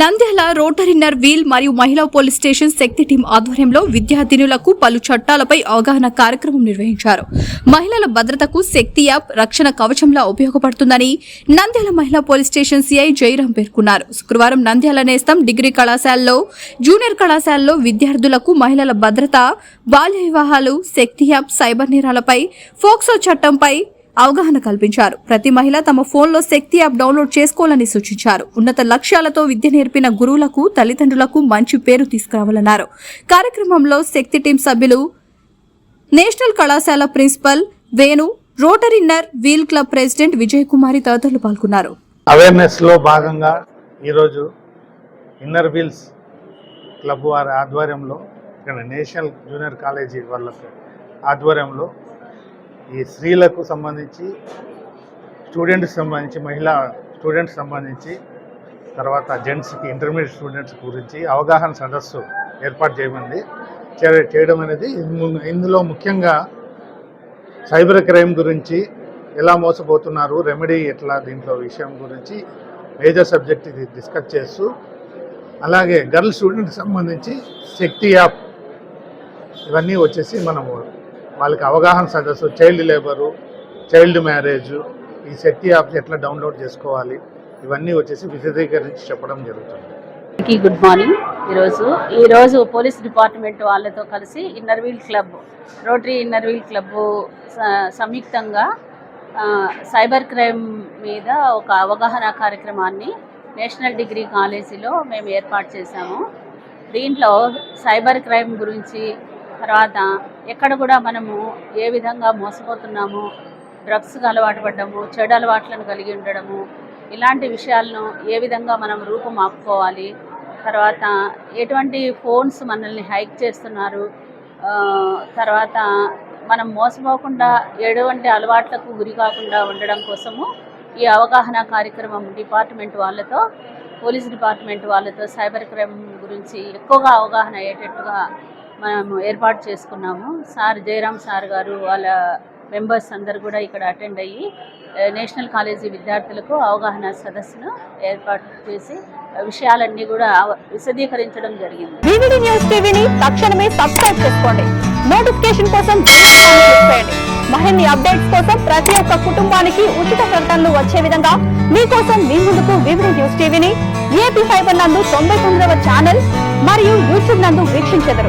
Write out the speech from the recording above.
Nandyala rotary inner wheel మరియు మహిళా police station శక్తి team ఆధ్వర్యంలో విద్యార్థినులకు పలు చట్టాలపై అవగాహన కార్యక్రమం నిర్వహించారు. మహిళల భద్రతకు శక్తి యాప్ రక్షణ కవచంలా ఉపయోగపడుతుందని నంద్యాల మహిళా పోలీస్ స్టేషన్ సిఐ జయరాం పేర్కొన్నారు. శుక్రవారం నంద్యాల నేస్తం డిగ్రీ కళాశాలలో జూనియర్ కళాశాలలో విద్యార్థులకు మహిళల భద్రత బాల్య వివాహాలు శక్తి యాప్ సైబర్ నేరాలపై ఫోక్సో చట్టంపై అవగాహన కల్పించారు. ప్రతి మహిళ తమ ఫోన్లో శక్తి యాప్ డౌన్లోడ్ చేసుకోవాలని సూచించారు. ఉన్నత లక్ష్యాలతో విద్య నేర్పిన గురువులకు తల్లిదండ్రులకు మంచి పేరు తీసుకురావాలన్నారు. కార్యక్రమంలో శక్తి టీం సభ్యులు నేషనల్ కళాశాల principal Venu rotary inner wheel club president Vijay Kumari తదితరులు పాల్గొన్నారు. అవేర్నెస్లో భాగంగా ఈరోజు ఇన్నర్ వీల్స్ క్లబ్ వారి ఆధ్వర్యంలో ఇక్కడ నేషనల్ జూనియర్ కాలేజీ వాళ్ళ ఆధ్వర్యంలో ఈ స్త్రీలకు సంబంధించి స్టూడెంట్స్ సంబంధించి మహిళా స్టూడెంట్స్ సంబంధించి తర్వాత జెంట్స్కి ఇంటర్మీడియట్ స్టూడెంట్స్ గురించి అవగాహన సదస్సు ఏర్పాటు చేయమంది. చేయడం అనేది ఇందులో ముఖ్యంగా సైబర్ క్రైమ్ గురించి ఎలా మోసపోతున్నారు రెమెడీ ఎట్లా దీంట్లో విషయం గురించి మేజర్ సబ్జెక్ట్ ఇది డిస్కస్ చేస్తూ అలాగే గర్ల్ స్టూడెంట్కి సంబంధించి శక్తి యాప్ ఇవన్నీ వచ్చేసి మనము వాళ్ళకి అవగాహన సదస్సు చైల్డ్ లేబరు చైల్డ్ మ్యారేజ్ ఈ శక్తి యాప్స్ ఎట్లా డౌన్లోడ్ చేసుకోవాలి ఇవన్నీ వచ్చేసి విశదీకరించి చెప్పడం జరుగుతుంది. గుడ్ మార్నింగ్ ఈరోజు ఈరోజు పోలీస్ డిపార్ట్మెంట్ వాళ్ళతో కలిసి inner wheel club rotary inner wheel club స- సంయుక్తంగా సైబర్ క్రైమ్ మీద ఒక అవగాహన కార్యక్రమాన్ని నేషనల్ డిగ్రీ కాలేజీలో మేము ఏర్పాటు చేశాము. దీంట్లో సైబర్ క్రైమ్ గురించి తర్వాత ఎక్కడ కూడా మనము ఏ విధంగా మోసపోతున్నాము డ్రగ్స్కి అలవాటు పడ్డము చెడు అలవాట్లను కలిగి ఉండడము ఇలాంటి విషయాలను ఏ విధంగా మనం రూపం ఆపుకోవాలి తర్వాత ఎటువంటి ఫోన్స్ మనల్ని హైక్ చేస్తున్నారు తర్వాత మనం మోసపోకుండా ఎటువంటి అలవాట్లకు గురి కాకుండా ఉండడం కోసము ఈ అవగాహన కార్యక్రమం డిపార్ట్మెంట్ వాళ్ళతో పోలీస్ డిపార్ట్మెంట్ వాళ్ళతో సైబర్ క్రైమ్ గురించి ఎక్కువగా అవగాహన అయ్యేటట్టుగా మనము ఏర్పాటు చేసుకున్నాము. సార్ జయరామ్ సార్ గారు వాళ్ళ మెంబర్స్ అందరు కూడా ఇక్కడ అటెండ్ అయ్యి నేషనల్ కాలేజీ విద్యార్థులకు అవగాహన సదస్సును ఏర్పాటు చేసి విషయాలన్నీ కూడా విశదీకరించడం జరిగింది. వివిడి న్యూస్ టీవీని తక్షణమే సబ్స్క్రైబ్ చేసుకోండి. నోటిఫికేషన్ కోసం మరిన్ని అప్డేట్స్ కోసం ప్రతి ఒక్క కుటుంబానికి ఉచిత ప్రకటనలు వచ్చే విధంగా మీకోసం మీ ముందుకు వివిడి న్యూస్ టీవీని ఏపీ ఫైబర్ నందు తొంభై తొమ్మిదవ ఛానల్ మరియు యూట్యూబ్ నందు వీక్షించెదరు.